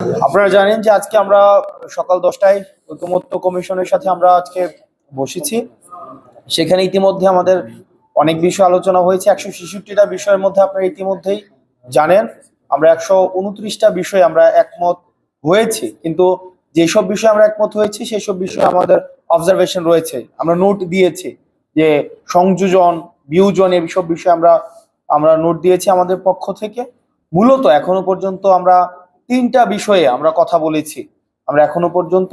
আপনারা জানেন যে আজকে আমরা সকাল দশটায় ঐকমত্য কমিশনের সাথে আমরা আজকে বসেছি। সেখানে ইতিমধ্যে আমাদের অনেক বিষয় আলোচনা হয়েছে। একশো ছেষট্টিটা বিষয়ের মধ্যে আপনারা ইতিমধ্যেই জানেন। আমরা একশো উনত্রিশটা বিষয়ে আমরা একমত হয়েছি। কিন্তু যেসব বিষয়ে আমরা একমত হয়েছি সেই সব বিষয়ে আমাদের অবজারভেশন রয়েছে। আমরা নোট দিয়েছি যে সংযোজন, বিয়োজন এইসব বিষয়ে আমরা আমরা নোট দিয়েছি আমাদের পক্ষ থেকে। মূলত এখনও পর্যন্ত আমরা তিনটা বিষয়ে আমরা কথা বলেছি। আমরা এখনও পর্যন্ত।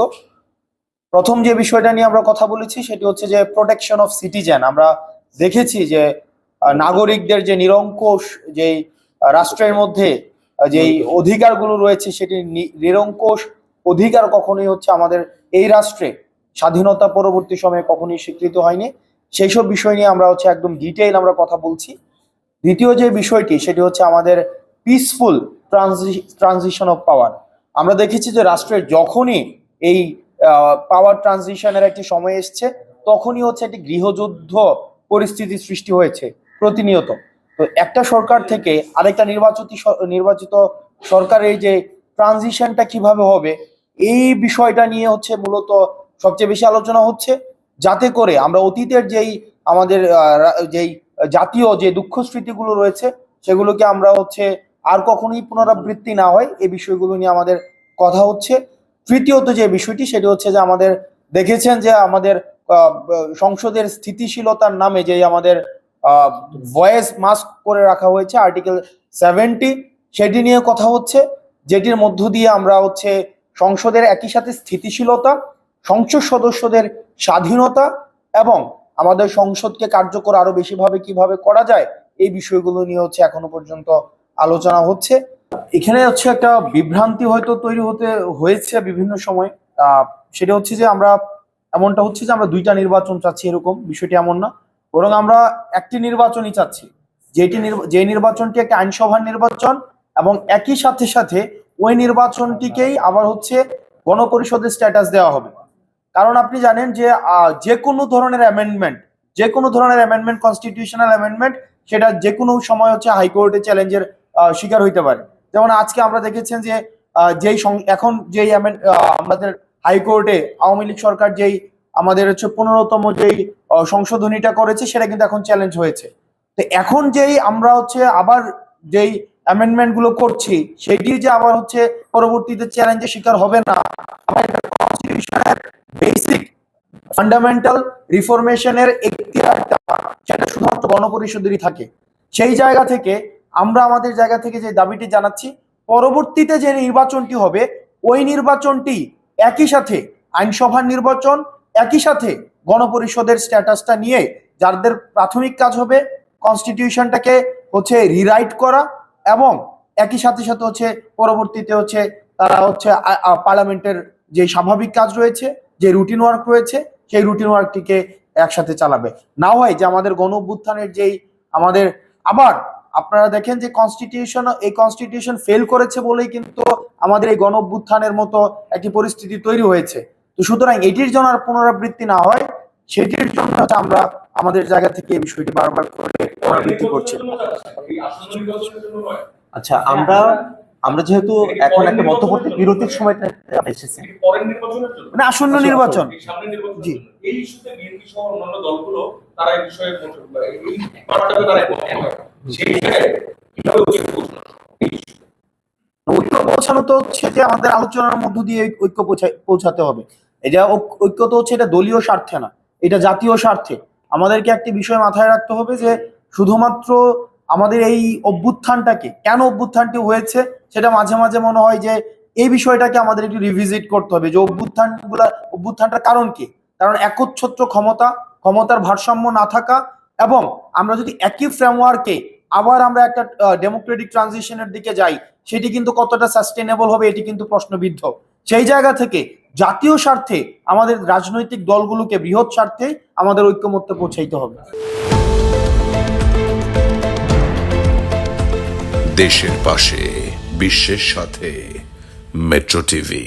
প্রথম যে বিষয়টা নিয়ে আমরা কথা বলেছি সেটি হচ্ছে যে প্রোটেকশন অফ সিটিজেন আমরা দেখেছি যে নাগরিকদের যে নিরঙ্কুশ যে রাষ্ট্রের মধ্যে যেই অধিকারগুলো রয়েছে সেটি নিরঙ্কুশ অধিকার কখনোই হচ্ছে আমাদের এই রাষ্ট্রে স্বাধীনতা পরবর্তী সময়ে কখনোই স্বীকৃত হয়নি। সেই সব বিষয় নিয়ে আমরা হচ্ছে একদম ডিটেইল আমরা কথা বলছি। দ্বিতীয় যে বিষয়টি সেটি হচ্ছে আমাদের পিসফুল ট্রানজিশন অফ পাওয়ার আমরা দেখেছি যে রাষ্ট্রের যখনই এই পাওয়ার ট্রানজিশনের একটি সময় এসছে, তখনই হচ্ছে একটি গৃহযুদ্ধ পরিস্থিতি সৃষ্টি হয়েছে প্রতিনিয়ত। তো একটা সরকার থেকে আরেকটা নির্বাচিত নির্বাচিত সরকারের যে ট্রানজিশনটা কীভাবে হবে, এই বিষয়টা নিয়ে হচ্ছে মূলত সবচেয়ে বেশি আলোচনা হচ্ছে। যাতে করে আমরা অতীতের যেই আমাদের যেই জাতীয় যে দুঃখ স্মৃতিগুলো রয়েছে, সেগুলোকে আমরা হচ্ছে আর কখনোই পুনরাবৃত্তি না হয়, এই বিষয়গুলো নিয়ে আমাদের কথা হচ্ছে। তৃতীয়ত যে বিষয়টি, সেটি হচ্ছে যে আমাদের দেখেছেন যে আমাদের সংসদের স্থিতিশীলতার নামে যে আমাদের ভয়েস মাস্ক করে রাখা হয়েছে আর্টিকেল সেভেন্টি সেটি নিয়ে কথা হচ্ছে। যেটির মধ্য দিয়ে আমরা হচ্ছে সংসদের একই সাথে স্থিতিশীলতা, সংসদ সদস্যদের স্বাধীনতা এবং আমাদের সংসদকে কার্যকর আরও বেশিভাবে কীভাবে করা যায়, এই বিষয়গুলো নিয়ে হচ্ছে এখনও পর্যন্ত আলোচনা হচ্ছে। এখানে হচ্ছে একটা বিভ্রান্তি হয়তো তৈরি হতে হয়েছে বিভিন্ন সময়। সেটা হচ্ছে যে আমরা, এমনটা হচ্ছে যে আমরা দুইটা নির্বাচন চাচ্ছি এরকম, বিষয়টি এমন না। বরং আমরা একটি নির্বাচনই চাচ্ছি। যেটি যে নির্বাচনটি একটা আইনসভার নির্বাচন এবং একই সাথে সাথে ওই নির্বাচনটিকেই আবার হচ্ছে গণপরিষদের স্ট্যাটাস দেওয়া হবে। কারণ আপনি জানেন যে যে কোনো ধরনের অ্যামেন্ডমেন্ট যে কোনো ধরনের অ্যামেন্ডমেন্ট কনস্টিটিউশনাল অ্যামেন্ডমেন্ট সেটা যে কোনো সময় হচ্ছে হাইকোর্টে চ্যালেঞ্জের শিকার হইতে পারে। যেমন আজকে আমরা দেখেছেন যে যেই এখন যেই আমাদের হাইকোর্টে আওয়ামী লীগ সরকার যেই আমাদের হচ্ছে পনেরোতম যেই সংশোধনীটা করেছে, সেটা কিন্তু এখন চ্যালেঞ্জ হয়েছে। তো এখন যেই আমরা হচ্ছে আবার যেই অ্যামেন্ডমেন্টগুলো করছি, সেটি যে আবার হচ্ছে পরবর্তীতে চ্যালেঞ্জের শিকার হবে না বেসিক ফান্ডামেন্টাল রিফরমেশনের এখতিয়ারটা সেটা শুধুমাত্র গণপরিষদেরই থাকে। সেই জায়গা থেকে আমরা আমাদের জায়গা থেকে যে দাবিটি জানাচ্ছি, পরবর্তীতে যে নির্বাচনটি হবে, ওই নির্বাচনটি একই সাথে আইনসভার নির্বাচন, একই সাথে গণপরিষদের স্ট্যাটাসটা নিয়ে যাদের প্রাথমিক কাজ হবে, কনস্টিটিউশনটাকে হচ্ছে রিরাইট করা এবং একই সাথে সাথে হচ্ছে পরবর্তীতে হচ্ছে তারা হচ্ছে পার্লামেন্টের যে স্বাভাবিক কাজ রয়েছে, যে রুটিন ওয়ার্ক রয়েছে, সেই রুটিন ওয়ার্কটিকে একসাথে চালাবে। না হয় যে আমাদের গণ অভ্যুত্থানের যেই আমাদের আবার আপনারা দেখেন যে কনস্টিটিউশন এই কনস্টিটিউশন ফেল করেছে বলেই কিন্তু আমাদের এই গণ অভ্যুত্থানের মতো একটি পরিস্থিতি তৈরি হয়েছে। তো সুতরাং এটির জন্য আর পুনরাবৃত্তি না হয় সেটির জন্য আমরা আমাদের জায়গা থেকে এই বিষয়টি বারবার করে পুনরাবৃত্তি করছি। আচ্ছা আমরা আমরা যেহেতু এখন একটা মধ্যবর্তী বিরতির সময়টা এসেছি। পরের নির্বাচনের জন্য মানে আসন্ন নির্বাচন। সামনের নির্বাচনের জি। এই ইস্যুতে বিএনপি সহ অন্যান্য দলগুলো তারা এই বিষয়ে মত- এই ব্যাপারটাকে তারা ঐক্য পৌঁছানো? তে। হচ্ছে যে আমাদের আলোচনার মধ্য দিয়ে ঐক্য পৌঁছা- পৌঁছাতে হবে এটা ঐক- ঐক্য তো হচ্ছে এটা দলীয় স্বার্থে না, এটা জাতীয় স্বার্থে আমাদেরকে একটি বিষয় মাথায় রাখতে হবে যে শুধুমাত্র আমাদের এই অভ্যুত্থানটাকে, কেন অভ্যুত্থানটি হয়েছে, সেটা মাঝে মাঝে মনে হয় যে এই বিষয়টাকে আমাদের একটু রিভিজিট করতে হবে, যে অভ্যুত্থানগুলা অভ্যুত্থানটার কারণ কি কারণ একচ্ছত্র ক্ষমতা, ক্ষমতার ভারসাম্য না থাকা এবং আমরা যদি একই ফ্রেমওয়ার্কে আবার আমরা একটা ডেমোক্রেটিক ট্রানজিশনের দিকে যাই, সেটি কিন্তু কতটা সাস্টেনেবল হবে এটি কিন্তু প্রশ্নবিদ্ধ। সেই জায়গা থেকে জাতীয় স্বার্থে আমাদের রাজনৈতিক দলগুলোকে বৃহৎ স্বার্থে আমাদের ঐক্যমত্যে পৌঁছাইতে হবে। দেশের পাশে, বিশ্বের সাথে মেট্রো টিভি